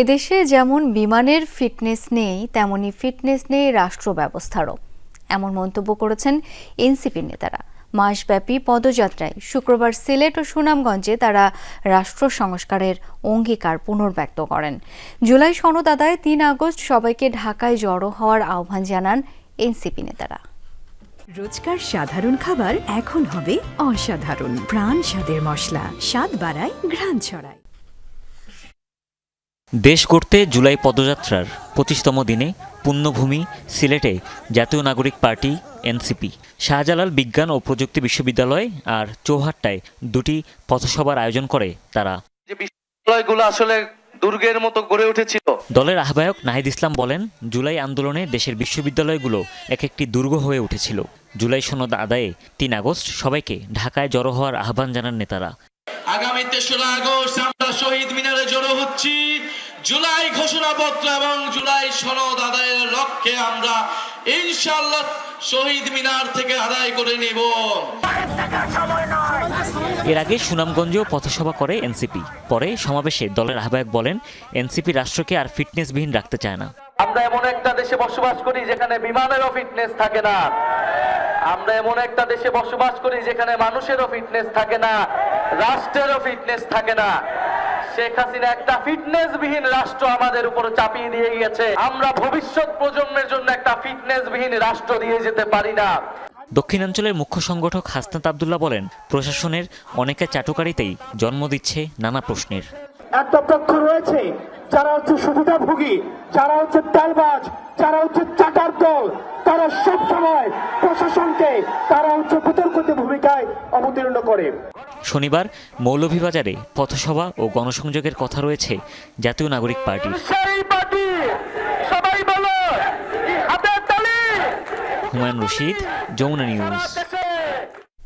এদেশে যেমন বিমানের ফিটনেস নেই, তেমনি ফিটনেস নেই রাষ্ট্র ব্যবস্থারও। এমন মন্তব্য করেছেন এনসিপির নেতারা। মাসব্যাপী পদযাত্রায় শুক্রবার সিলেট ও সুনামগঞ্জে তারা রাষ্ট্র সংস্কারের অঙ্গীকার পুনর্ব্যক্ত করেন। জুলাই সনদ আদায় তিন আগস্ট সবাইকে ঢাকায় জড়ো হওয়ার আহ্বান জানান এনসিপি নেতারা। রোজকার সাধারণ খাবার এখন হবে অসাধারণ। প্রাণ স্বাদের মশলা, স্বাদ বাড়ায় ঘ্রাণ ছড়ায়। দেশ গড়তে জুলাই পদযাত্রার পঁচিশতম দিনে পুণ্যভূমি সিলেটে জাতীয় নাগরিক পার্টি এনসিপি। শাহজালাল বিজ্ঞান ও প্রযুক্তি বিশ্ববিদ্যালয় আর চৌহাট্টায় দুটি পথসভার আয়োজন করে তারা। বিশ্ববিদ্যালয়গুলো আসলে দুর্গের মতো গড়ে উঠেছিল। দলের আহ্বায়ক নাহিদ ইসলাম বলেন জুলাই আন্দোলনে দেশের বিশ্ববিদ্যালয়গুলো এক একটি দুর্গ হয়ে উঠেছিল। জুলাই সনদ আদায়ে তিন আগস্ট সবাইকে ঢাকায় জড়ো হওয়ার আহ্বান জানান নেতারা। আগামী তেসরা আগস্ট আমরা শহীদ মিনারে জড়ো হচ্ছি। জুলাই ঘোষণাপত্র এবং জুলাই সনদ আদায়ের লক্ষ্যে আমরা ইনশাল্লাহ শহীদ মিনার থেকে আদায় করে নেব। এর আগে সুনামগঞ্জেও পথসভা করে এনসিপি। পরে সমাবেশে দলের আহ্বায়ক বলেন এনসিপি রাষ্ট্রকে আর ফিটনেসবিহীন রাখতে চায় না। আমরা এমন একটা দেশে বসবাস করি যেখানে বিমানেরও ফিটনেস থাকে না। আমরা এমন একটা দেশে বসবাস করি যেখানে মানুষেরও ফিটনেস থাকে না, রাষ্ট্রেরও ফিটনেস থাকে না। শেখ হাসিনা একটা ফিটনেস বিহীন রাষ্ট্র আমাদের উপর চাপিয়ে দিয়ে গিয়েছে। আমরা ভবিষ্যৎ প্রজন্মের জন্য একটা ফিটনেস বিহীন রাষ্ট্র দিয়ে যেতে পারি না। দক্ষিণাঞ্চলের মুখ্য সংগঠক হাসনাত আবদুল্লাহ বলেন, প্রশাসনের অনেকে চাটুকারিতেই জন্ম দিচ্ছে নানা প্রশ্নের। একটা পক্ষ রয়েছে। যারা হচ্ছে সুবিধাভোগী যারা হচ্ছে তেলবাজ যারা হচ্ছে চাটার দল তারা সব সময় প্রশাসনকে তারা হচ্ছে বিতর্কিত ভূমিকায় অবতীর্ণ করে। শনিবার মৌলভীবাজারে পথসভা ও গণসংযোগের কথা রয়েছে জাতীয় নাগরিক পার্টি। সবাই বলো হাতের তালি। হুমায়ুন রশিদ যমুনা নিউজ।